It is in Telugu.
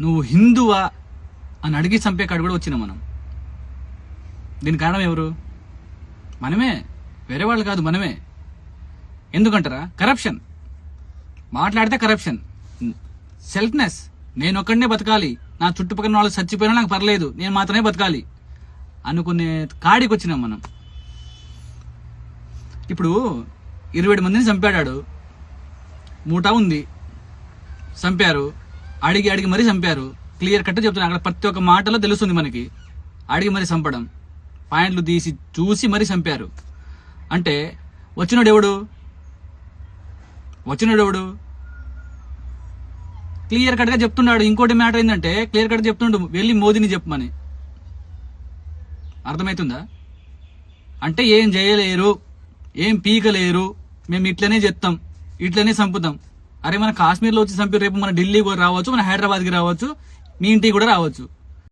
నువ్వు హిందువా అని అడిగి చంపే కాడు కూడా వచ్చినాం మనం. దీని కారణం ఎవరు? మనమే. వేరే వాళ్ళు కాదు మనమే. ఎందుకంటారా? కరప్షన్ మాట్లాడితే కరప్షన్ సెల్ఫ్నెస్ నేను ఒక్కడనే బతకాలి. నా చుట్టుపక్కల వాళ్ళు చచ్చిపోయినా నాకు పర్లేదు. నేను మాత్రమే బతకాలి. అనుకునే కాడికి వచ్చినాం మనం. ఇప్పుడు ఇరవై ఏడు మందిని చంపాడాడు. మూట ఉంది. చంపారు. అడిగి అడిగి మరీ చంపారు. క్లియర్ కట్ చెప్తున్నా అక్కడ ప్రతి ఒక్క మాటలో తెలుస్తుంది మనకి. అడిగి మరీ చంపడం. పాయింట్లు తీసి చూసి మరీ చంపారు. అంటే వచ్చినోడు ఎవడు? వచ్చినాడు ఎవడు? క్లియర్ కట్గా చెప్తున్నాడు. ఇంకోటి మ్యాటర్ ఏంటంటే క్లియర్ కట్ చెప్తుండు వెళ్ళి మోదీని చెప్పమని. అర్థమవుతుందా అంటే ఏం చేయలేరు ఏం పీకలేరు మేము ఇట్లనే చెప్తాం ఇట్లనే చంపుతాం. అరే మన కాశ్మీర్లో వచ్చి చంపి రేపు మన ఢిల్లీ కూడా రావచ్చు మన హైదరాబాద్కి రావచ్చు మీ ఇంటికి కూడా రావచ్చు.